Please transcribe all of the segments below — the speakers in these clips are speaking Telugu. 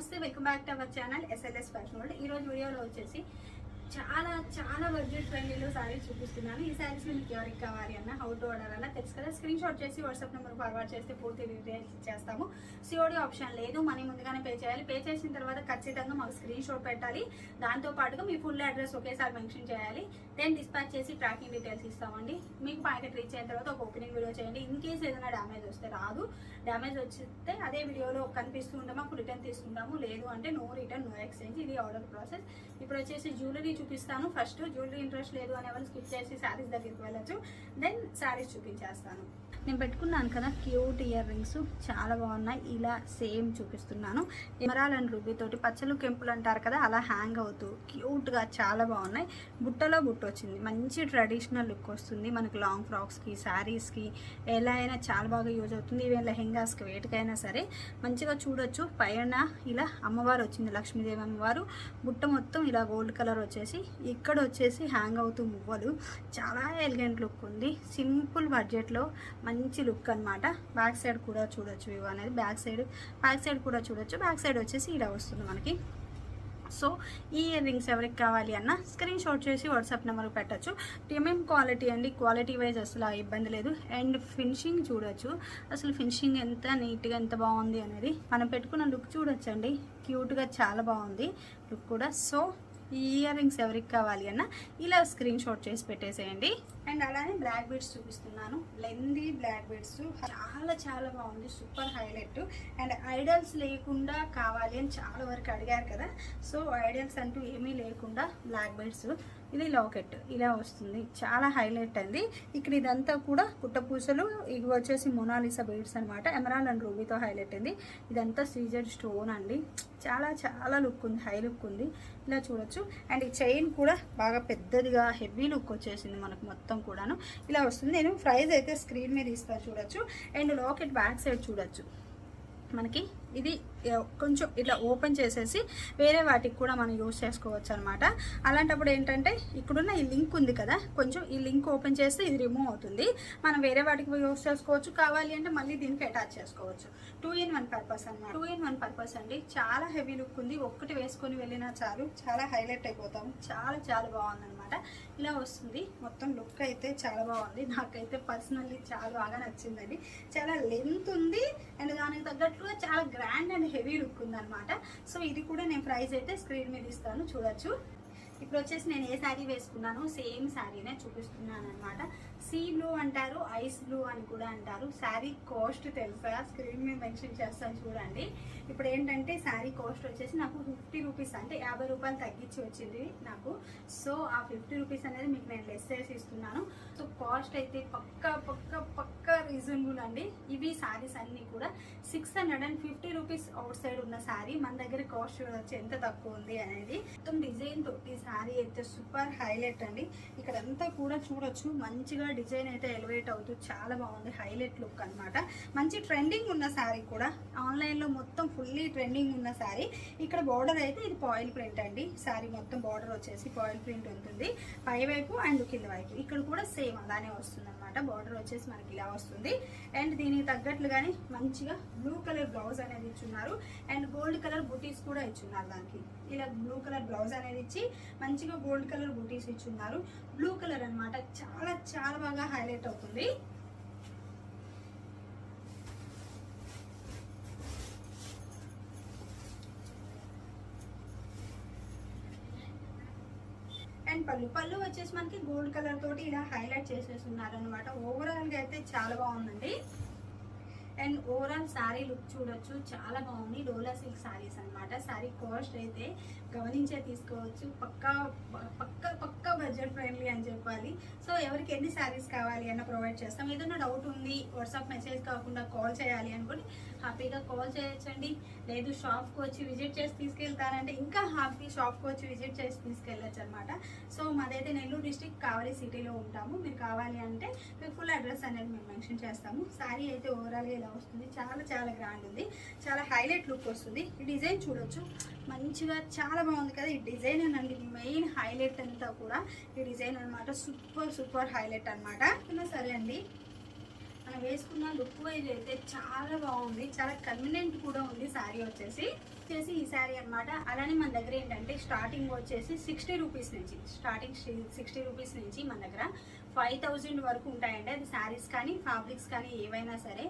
నమస్తే welcome back to our channel SLS fashion world ఈ రోజు వీడియోలో వచ్చేసి చాలా చాలా బడ్జెట్ ఫ్రెండ్లీలో సారీ చూపిస్తున్నాను. ఈ సారీస్ మీకు ఎవరికి కావాలి అన్న హౌ టు ఆర్డర్ అన్న తెలుసు కదా? స్క్రీన్ షాట్ చేసి వాట్సాప్ నెంబర్ ఫార్వర్డ్ చేస్తే పూర్తి డీటెయిల్స్ ఇచ్చేస్తాము. సిఓడి ఆప్షన్ లేదు మనీ ముందుగానే పే చేయాలి. పే చేసిన తర్వాత ఖచ్చితంగా మాకు స్క్రీన్ షాట్ పెట్టాలి. దాంతో పాటుగా మీ ఫుల్ అడ్రస్ ఒకేసారి మెన్షన్ చేయాలి. దెన్ డిస్పాచ్ చేసి ట్రాకింగ్ డీటెయిల్స్ ఇస్తామండి. మీకు ప్యాకెట్ రీచ్ అయిన తర్వాత ఒక ఓపెనింగ్ వీడియో చేయండి. ఇన్ కేస్ ఏదైనా డ్యామేజ్ వస్తే రాదు. డ్యామేజ్ వస్తే అదే వీడియోలో కనిపిస్తూ ఉంటే మాకు రిటర్న్ తీసుకుంటాము లేదు అంటే నో రిటర్న్ నో ఎక్స్చేంజ్ ఇది ఆర్డర్ ప్రాసెస్ ఇప్పుడు వచ్చేసి జ్యువెలరీ చూపిస్తాను. ఫస్ట్ జ్యువెలరీ ఇంట్రెస్ట్ లేదు అనే వాళ్ళు స్కిప్ చేసి శారీస్ దగ్గరికి వెళ్ళొచ్చు. దెన్ శారీస్ చూపించేస్తాను. నేను పెట్టుకున్నాను కదా క్యూట్ ఇయర్ రింగ్స్ చాలా బాగున్నాయి. ఇలా సేమ్ చూపిస్తున్నాను. ఎమరాల్ అండ్ రూబీ తోటి పచ్చలు కెంపులు అంటారు కదా అలా హ్యాంగ్ అవుతూ క్యూట్గా చాలా బాగున్నాయి. బుట్టలో బుట్ట వచ్చింది. మంచి ట్రెడిషనల్ లుక్ వస్తుంది. మనకి లాంగ్ ఫ్రాక్స్కి శారీస్కి ఎలా అయినా చాలా బాగా యూజ్ అవుతుంది. ఈవెన్ లెహెంగాస్కి వేటికైనా సరే మంచిగా చూడొచ్చు. పైన ఇలా అమ్మవారు వచ్చింది లక్ష్మీదేవి అమ్మవారు. బుట్ట మొత్తం ఇలా గోల్డ్ కలర్ వచ్చేసి ఇక్కడ వచ్చేసి హ్యాంగ్ అవుతూ మువ్వలు. చాలా ఎలిగెంట్ లుక్ ఉంది. సింపుల్ బడ్జెట్లో మంచి లుక్ అనమాట బ్యాక్ సైడ్ కూడా చూడొచ్చు ఇవి అనేది. బ్యాక్ సైడ్ బ్యాక్ సైడ్ కూడా చూడొచ్చు. బ్యాక్ సైడ్ వచ్చేసి ఇలా వస్తుంది మనకి. సో ఈ ఇయర్ రింగ్స్ ఎవరికి కావాలి అన్న స్క్రీన్ షాట్ చేసి వాట్సాప్ నెంబర్కి పెట్టచ్చు. ప్రీమియం క్వాలిటీ అండి. క్వాలిటీ వైజ్ అసలు ఆ ఇబ్బంది లేదు. అండ్ ఫినిషింగ్ చూడొచ్చు. అసలు ఫినిషింగ్ ఎంత నీట్గా ఎంత బాగుంది అనేది మనం పెట్టుకున్న లుక్ చూడొచ్చండి. క్యూట్గా చాలా బాగుంది. లుక్ కూడా. సో ఈ ఇయర్ రింగ్స్ ఎవరికి కావాలి అన్న ఇలా స్క్రీన్ షాట్ చేసి పెట్టేసేయండి. అండ్ అలానే బ్లాక్ బీడ్స్ చూపిస్తున్నాను. Lengthy black beads. చాలా చాలా బాగుంది. Super highlight. అండ్ ఐడల్స్ లేకుండా కావాలి అని చాలా వరకు అడిగారు కదా. సో ఐడల్స్ అంటూ ఏమీ లేకుండా బ్లాక్ బీడ్స్. ఇది లాకెట్. ఇలా వస్తుంది. చాలా హైలైట్ అండి. ఇక్కడ ఇదంతా కూడా పుట్టపూసలు ఇవి వచ్చేసి మొనాలిసా బీడ్స్ అనమాట ఎమరాల్ అండ్ రూబీతో హైలైట్ ఉంది ఇదంతా సీజర్ స్టోన్ అండి. చాలా చాలా లుక్ ఉంది. హై లుక్ ఉంది. ఇలా చూడొచ్చు. అండ్ ఈ చైన్ కూడా బాగా పెద్దదిగా హెవీ లుక్ వచ్చేసింది మనకు మొత్తం కూడాను. ఇలా వస్తుంది. నేను ప్రైజ్ అయితే స్క్రీన్ మీద ఇస్తాను చూడొచ్చు. అండ్ లాకెట్ బ్యాక్ సైడ్ చూడొచ్చు. మనకి ఇది కొంచెం ఇట్లా ఓపెన్ చేసేసి వేరే వాటికి కూడా మనం యూస్ చేసుకోవచ్చు అనమాట అలాంటప్పుడు ఏంటంటే ఇక్కడున్న ఈ లింక్ ఉంది కదా కొంచెం ఈ లింక్ ఓపెన్ చేస్తే ఇది రిమూవ్ అవుతుంది. మనం వేరే వాటికి యూస్ చేసుకోవచ్చు. కావాలి అంటే మళ్ళీ దీనికి అటాచ్ చేసుకోవచ్చు. టూ ఇన్ వన్ పర్పస్ అనమాట టూ ఇన్ వన్ పర్పస్ అండి. చాలా హెవీ లుక్ ఉంది. ఒక్కటి వేసుకొని వెళ్ళినా చాలు. చాలా హైలైట్ అయిపోతాం. చాలా చాలా బాగుంది అనమాట ఇలా వస్తుంది. మొత్తం లుక్ అయితే చాలా బాగుంది. నాకైతే పర్సనల్లీ చాలా బాగా నచ్చిందండి. చాలా లెంత్ ఉంది. అండ్ దానికి తగ్గట్టుగా చాలా గ్రాండ్ అండ్ హెవీ లుక్ ఉందనమాట సో ఇది కూడా నేను ప్రైస్ అయితే స్క్రీన్ మీద ఇస్తాను చూడొచ్చు. ఇప్పుడు వచ్చేసి నేను ఏ శారీ వేసుకున్నాను సేమ్ శారీనే చూపిస్తున్నాను అనమాట సీ బ్లూ అంటారు ఐస్ బ్లూ అని కూడా అంటారు. శారీ కాస్ట్ తెలుసా? స్క్రీన్ మీద మెన్షన్ చేస్తాను చూడండి. ఇప్పుడు ఏంటంటే శారీ కాస్ట్ వచ్చేసి నాకు ఫిఫ్టీ రూపీస్ అంటే యాభై రూపాయలు తగ్గించి వచ్చింది నాకు. సో ఆ ఫిఫ్టీ రూపీస్ అనేది మీకు నేను లెస్ చేసి ఇస్తున్నాను. సో కాస్ట్ అయితే పక్క పక్క పక్క రీజనబుల్ అండి. ఇవి శారీస్ అన్నీ కూడా six hundred and fifty rupees outside ఉన్న శారీ. మన దగ్గర కాస్ట్ చూడవచ్చు ఎంత తక్కువ ఉంది అనేది. మొత్తం డిజైన్ తోటి శారీ అయితే సూపర్ హైలైట్ అండి. ఇక్కడ అంతా కూడా చూడొచ్చు. మంచిగా డిజైన్ అయితే ఎలివేట్ అవుతూ చాలా బాగుంది. హైలైట్ లుక్ అనమాట మంచి ట్రెండింగ్ ఉన్న శారీ కూడా. ఆన్లైన్లో మొత్తం ఫుల్లీ ట్రెండింగ్ ఉన్న శారీ. ఇక్కడ బార్డర్ అయితే ఇది పాయిల్ ప్రింట్ అండి. శారీ మొత్తం బార్డర్ వచ్చేసి పాయిల్ ప్రింట్ ఉంటుంది. పై వైపు అండ్ కింద వైపు. ఇక్కడ కూడా సేమ్ అలానే వస్తుంది అనమాట. బార్డర్ వచ్చేసి మనకి ఇలా వస్తుంది. అండ్ దీనికి తగ్గట్లుగానే మంచిగా బ్లూ కలర్ బ్లౌజ్ అనేది ఇచ్చున్నారు. అండ్ గోల్డ్ కలర్ బుటీస్ కూడా ఇచ్చున్నారు దానికి. ఇలా బ్లూ కలర్ బ్లౌజ్ అనేది ఇచ్చి మంచిగా గోల్డ్ కలర్ బుటీస్ ఇచ్చున్నారు. బ్లూ కలర్ అన్నమాట చాలా చాలా బాగా హైలైట్ అవుతుంది అండ్ పళ్ళు పళ్ళు వచ్చేసి మనకి గోల్డ్ కలర్ తోటి ఇలా హైలైట్ చేసేసి ఉన్నారనమాట ఓవరాల్గా అయితే చాలా బాగుందండి. అండ్ ఓవరాల్ శారీ లుక్ చూడొచ్చు. చాలా బాగుంది డోలా సిల్క్ శారీస్ అన్నమాట. శారీ కాస్ట్ అయితే గమనించే తీసుకోవచ్చు. పక్కా పక్క పక్క బడ్జెట్ ఫ్రెండ్లీ అని చెప్పాలి. సో ఎవరికి ఎన్ని శారీస్ కావాలి అన్న ప్రొవైడ్ చేస్తాం. ఏదైనా డౌట్ ఉంది వాట్సాప్ మెసేజ్ కాకుండా కాల్ చేయాలి అనుకుని హ్యాపీగా కాల్ చేయొచ్చండి. లేదు షాప్కి వచ్చి విజిట్ చేసి తీసుకెళ్తారంటే ఇంకా హ్యాపీ షాప్కి వచ్చి విజిట్ చేసి తీసుకెళ్ళచ్చు అనమాట సో మాదైతే నెల్లూరు డిస్టిక్ కావలి సిటీలో ఉంటాము. మీరు కావాలి అంటే మీకు ఫుల్ అడ్రస్ అనేది మేము మెన్షన్ చేస్తాము. శారీ అయితే ఓవరాల్గా ఇలా వస్తుంది. చాలా చాలా గ్రాండ్ ఉంది. చాలా హైలైట్ లుక్ వస్తుంది. ఈ డిజైన్ చూడొచ్చు. మంచిగా చాలా బాగుంది కదా ఈ డిజైన్ అండి మెయిన్ హైలైట్ అంతా కూడా ఈ డిజైన్ అన్నమాట. సూపర్ సూపర్ హైలైట్ అనమాట సరే అండి మనం వేసుకున్న లుక్ వైజ్ అయితే చాలా బాగుంది. చాలా కన్వీనియంట్ కూడా ఉంది. శారీ వచ్చేసి. వచ్చేసి ఈ శారీ అన్నమాట. అలానే మన దగ్గర ఏంటంటే స్టార్టింగ్ వచ్చేసి సిక్స్టీ రూపీస్ నుంచి స్టార్టింగ్ సిక్స్టీ రూపీస్ నుంచి మన దగ్గర ఫైవ్ థౌజండ్ వరకు ఉంటాయండి. అది శారీస్ కానీ ఫ్యాబ్రిక్స్ కానీ ఏవైనా సరే.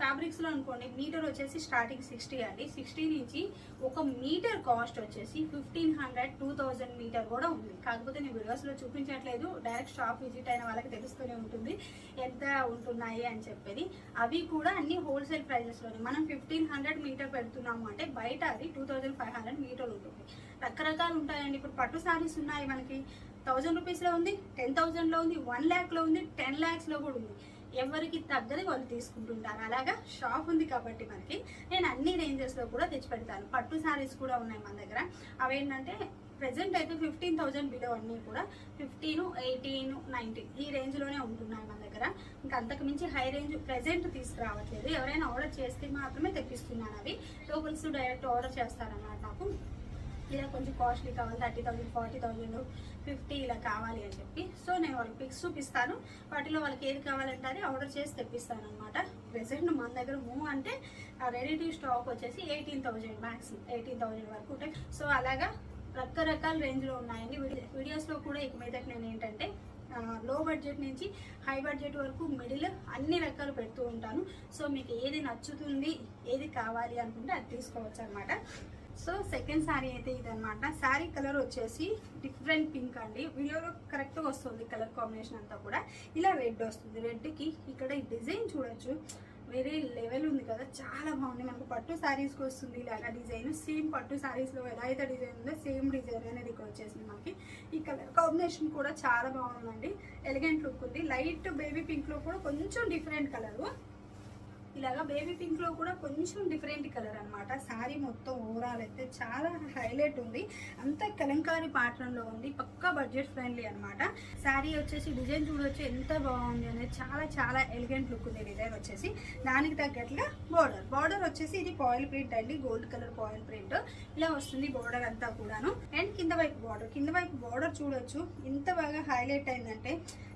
ఫ్యాబ్రిక్స్లో అనుకోండి మీటర్ వచ్చేసి స్టార్టింగ్ సిక్స్టీ అండి. సిక్స్టీ నుంచి ఒక మీటర్ కాస్ట్ వచ్చేసి fifteen hundred two thousand metre కూడా ఉంది. కాకపోతే నేను వీడియోస్లో చూపించట్లేదు. డైరెక్ట్ షాప్ విజిట్ అయిన వాళ్ళకి తెలుస్తూనే ఉంటుంది ఎంత ఉంటున్నాయి అని చెప్పేది. అవి కూడా అన్ని హోల్సేల్ ప్రైజెస్లోనే మనం ఫిఫ్టీన్ హండ్రెడ్ మీటర్ పెడుతున్నాము అంటే బయట అది two thousand five hundred metre ఉంటుంది. రకరకాలు ఉంటాయండి. ఇప్పుడు పట్టు శారీస్ ఉన్నాయి మనకి. థౌజండ్ రూపీస్లో ఉంది టెన్ థౌజండ్లో ఉంది వన్ ల్యాక్లో ఉంది టెన్ ల్యాక్స్లో కూడా ఉంది. ఎవరికి తగ్గది వాళ్ళు తీసుకుంటుంటారు. అలాగా షాప్ ఉంది కాబట్టి మనకి. నేను అన్ని రేంజెస్లో కూడా తెచ్చి పెడతాను. పట్టు శారీస్ కూడా ఉన్నాయి మన దగ్గర. అవేంటంటే ప్రెసెంట్ అయితే ఫిఫ్టీన్ థౌజండ్ బిలో అన్నీ కూడా ఫిఫ్టీన్ ఎయిటీన్ నైన్టీన్ ఈ రేంజ్లోనే ఉంటున్నాయి మన దగ్గర. ఇంకా అంతకు మించి హై రేంజ్ ప్రెసెంట్ తీసుకురావట్లేదు. ఎవరైనా ఆర్డర్ చేస్తే మాత్రమే తెప్పిస్తున్నాను అవి. లోకల్స్ డైరెక్ట్ ఆర్డర్ చేస్తారన్నమాట నాకు. ఇలా కొంచెం కాస్ట్లీ కావాలి thirty thousand forty thousand fifty ఇలా కావాలి అని చెప్పి. సో నేను వాళ్ళకి పిక్స్ చూపిస్తాను. వాటిలో వాళ్ళకి ఏది కావాలంటే అది ఆర్డర్ చేసి తెప్పిస్తాను అనమాట ప్రెసెంట్ మన దగ్గర మూవ్ అంటే రెడీ టు స్టాక్ వచ్చేసి eighteen thousand maximum eighteen thousand వరకు ఉంటాయి. సో అలాగా రకరకాల రేంజ్లో ఉన్నాయండి. వీడియో- వీడియోస్లో కూడా ఇక మీద నేను ఏంటంటే లో బడ్జెట్ నుంచి హై బడ్జెట్ వరకు మిడిల్ అన్ని రకాలు పెడుతూ ఉంటాను. సో మీకు ఏది నచ్చుతుంది ఏది కావాలి అనుకుంటే అది తీసుకోవచ్చు అనమాట సో సెకండ్ శారీ అయితే ఇదనమాట శారీ కలర్ వచ్చేసి డిఫరెంట్ పింక్ అండి. వీడియోలో కరెక్ట్గా వస్తుంది కలర్ కాంబినేషన్ అంతా కూడా. ఇలా రెడ్ వస్తుంది. రెడ్కి ఇక్కడ ఈ డిజైన్ చూడొచ్చు. వేరే లెవెల్ ఉంది కదా చాలా బాగుంది. మనకు పట్టు శారీస్కి వస్తుంది ఇలాగా డిజైన్ సేమ్ పట్టు శారీస్లో ఎలా అయితే డిజైన్ ఉందో సేమ్ డిజైన్ అనేది ఇక్కడ వచ్చేసింది మనకి. ఈ కలర్ కాంబినేషన్ కూడా చాలా బాగుందండి. ఎలిగెంట్ లుక్ ఉంది. లైట్ బేబీ పింక్లో కూడా కొంచెం డిఫరెంట్ కలరు ఇలాగా బేబీ పింక్లో కూడా కొంచెం డిఫరెంట్ కలర్ అనమాట శారీ మొత్తం ఓవరాల్ అయితే చాలా హైలైట్ ఉంది. అంత కలంకారీ pattern ఉంది. పక్కా బడ్జెట్ ఫ్రెండ్లీ అనమాట శారీ వచ్చేసి డిజైన్ చూడొచ్చు ఎంత బాగుంది అనేది చాలా చాలా ఎలిగెంట్ లుక్ ఉంది డిజైన్ వచ్చేసి. దానికి తగ్గట్లుగా బార్డర్ బార్డర్ వచ్చేసి ఇది పాయిల్ ప్రింట్ అండి. గోల్డ్ కలర్ పాయిల్ ప్రింట్ ఇలా వస్తుంది బార్డర్ అంతా కూడాను. అండ్ కింద వైపు బార్డర్ కింద వైపు బార్డర్ చూడొచ్చు. ఎంత బాగా హైలైట్ అయిందంటే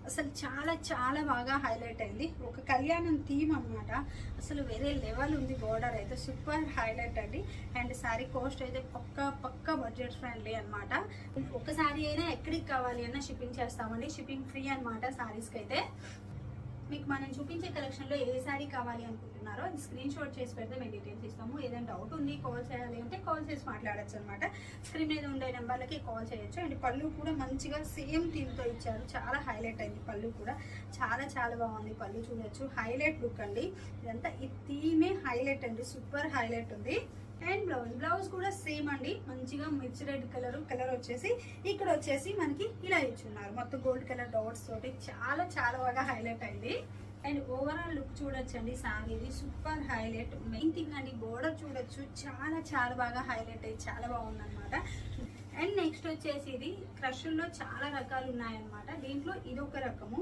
అసలు చాలా చాలా బాగా హైలైట్ అయింది. ఒక కళ్యాణం థీమ్ అనమాట అసలు వేరే లెవెల్ ఉంది బోర్డర్ అయితే. సూపర్ హైలైట్ అండి. అండ్ శారీ కాస్ట్ అయితే పక్క పక్క బడ్జెట్ ఫ్రెండ్లీ అనమాట ఒక శారీ అయినా ఎక్కడికి కావాలి అన్నా షిప్పింగ్ చేస్తామండి. షిప్పింగ్ ఫ్రీ అనమాట శారీస్కి అయితే. మీకు మనం చూపించే కలెక్షన్లో ఏ శారీ కావాలి అనుకుంటున్నారో అది స్క్రీన్ షాట్ చేసి పెడితే మేము డీటెయిల్స్ ఇస్తాము. ఏదైనా డౌట్ ఉంది కాల్ చేయాలి అంటే కాల్ చేసి మాట్లాడచ్చు అనమాట స్క్రీన్ మీద ఉండే నెంబర్లకి కాల్ చేయొచ్చు. అండ్ పళ్ళు కూడా మంచిగా సేమ్ థీమ్తో ఇచ్చారు. చాలా హైలైట్ అయింది పళ్ళు కూడా. చాలా చాలా బాగుంది పళ్ళు చూడొచ్చు. హైలైట్ లుక్ అండి. ఇదంతా ఈ థీమే హైలైట్ అండి. సూపర్ హైలైట్ ఉంది. అండ్ బ్లౌజ్ బ్లౌజ్ కూడా సేమ్ అండి. మంచిగా మిర్చి రెడ్ కలర్ కలర్ వచ్చేసి ఇక్కడ వచ్చేసి మనకి ఇలా ఇచ్చున్నారు. మొత్తం గోల్డ్ కలర్ డాట్స్ తోటి చాలా చాలా బాగా హైలైట్ అయింది. అండ్ ఓవరాల్ లుక్ చూడొచ్చండి సారీది సూపర్ హైలైట్ మెయిన్ థింగ్ అండి బోర్డర్ చూడొచ్చు. చాలా చాలా బాగా హైలైట్ అయ్యి చాలా బాగుంది అనమాట అండ్ నెక్స్ట్ వచ్చేసి ఇది. క్రషుల్లో చాలా రకాలు ఉన్నాయన్నమాట. దీంట్లో ఇది ఒక రకము.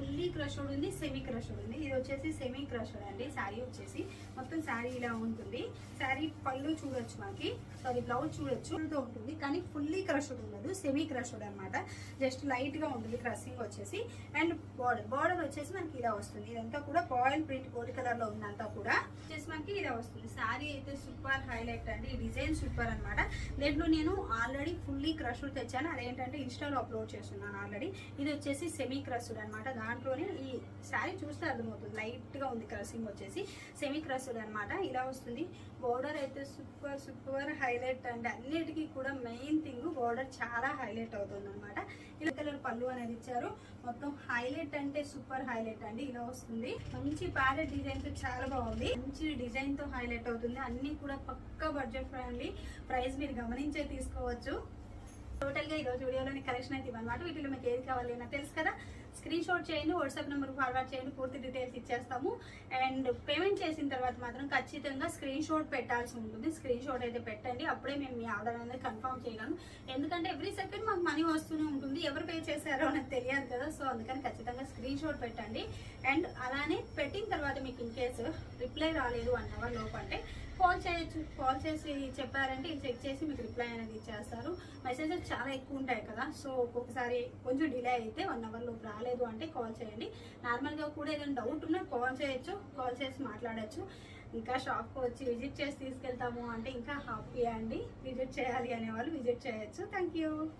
ఫుల్లీ క్రషుడ్ ఉంది సెమీ క్రషుడ్ ఉంది. ఇది వచ్చేసి సెమీ క్రషుడ్ అండి. శారీ వచ్చేసి మొత్తం శారీ ఇలా ఉంటుంది. శారీ పళ్ళు చూడొచ్చు మనకి. సారీ బ్లౌజ్ చూడొచ్చు. ఉంటుంది కానీ ఫుల్లీ క్రషుడ్ ఉండదు. సెమీ క్రషుడ్ అనమాట జస్ట్ లైట్గా ఉంటుంది క్రషింగ్ వచ్చేసి. అండ్ బార్డర్ బార్డర్ వచ్చేసి మనకి ఇలా వస్తుంది. ఇదంతా కూడా పాయిల్ ప్రింట్ గోల్డ్ కలర్లో ఉందంతా కూడా వచ్చేసి మనకి ఇలా వస్తుంది. శారీ అయితే సూపర్ హైలైట్ అండి. డిజైన్ సూపర్ అన్నమాట. దీంట్లో నేను ఆల్రెడీ ఫుల్లీ క్రషుడ్ తెచ్చాను. అదేంటంటే ఇన్స్టాలో అప్లోడ్ చేస్తున్నాను ఆల్రెడీ ఇది వచ్చేసి సెమీ క్రషుడ్ అనమాట దాంట్లోనే ఈ శారీ చూస్తే అర్థమవుతుంది. లైట్గా ఉంది క్రసింగ్ వచ్చేసి. సెమీ క్రస్డ్ అనమాట ఇలా వస్తుంది. బోర్డర్ అయితే సూపర్ సూపర్ హైలైట్ అండ్ అన్నిటికీ కూడా మెయిన్ థింగ్ బోర్డర్ చాలా హైలైట్ అవుతుంది అనమాట ఇలా కలర్ పళ్ళు అనేది ఇచ్చారు. మొత్తం హైలైట్ అంటే సూపర్ హైలైట్ అండి. ఇలా వస్తుంది. మంచి ప్యారెట్ డిజైన్తో చాలా బాగుంది. మంచి డిజైన్తో హైలైట్ అవుతుంది. అన్ని కూడా పక్క బడ్జెట్ ఫ్రెండ్లీ ప్రైస్ మీరు గమనించే తీసుకోవచ్చు. టోటల్గా ఈరోజు వీడియోలోని కలెక్షన్ అయితే ఇవ్వన్నమాట వీటిలో మీకు ఏది కావాలి అన్న తెలుసు కదా? స్క్రీన్ షాట్ చేయండి వాట్సాప్ నెంబర్ ఫార్వర్డ్ చేయండి పూర్తి డీటెయిల్స్ ఇచ్చేస్తాము. అండ్ పేమెంట్ చేసిన తర్వాత మాత్రం ఖచ్చితంగా స్క్రీన్ షాట్ పెట్టాల్సి ఉంటుంది. స్క్రీన్ షాట్ అయితే పెట్టండి. అప్పుడే మేము మీ ఆర్డర్ అనేది కన్ఫర్మ్ చేయగలం. ఎందుకంటే ఎవ్రీ సెకండ్ మాకు మనీ వస్తూనే ఉంటుంది. ఎవరు పే చేశారో నాకు తెలియదు కదా. సో అందుకని ఖచ్చితంగా స్క్రీన్ షాట్ పెట్టండి. అండ్ అలానే పెట్టిన తర్వాత మీకు ఇన్ కేసు రిప్లై రాలేదు వన్ అవర్ లోపు అంటే కాల్ చేయొచ్చు కాల్ చేసి చెప్పారంటే ఇది చెక్ చేసి మీకు రిప్లై అనేది ఇచ్చేస్తారు. మెసేజెస్ చాలా ఎక్కువ ఉంటాయి కదా సో ఒక్కొక్కసారి కొంచెం డిలే అయితే వన్ అవర్లో రాలేదు అంటే కాల్ చేయండి. నార్మల్గా కూడా ఏదైనా డౌట్ ఉన్నా కాల్ చేయొచ్చు కాల్ చేసి మాట్లాడచ్చు. ఇంకా షాప్కి వచ్చి విజిట్ చేసి తీసుకెళ్తాము అంటే ఇంకా హ్యాపీ అండి? విజిట్ చేయాలి అనే వాళ్ళు విజిట్ చేయొచ్చు. Thank you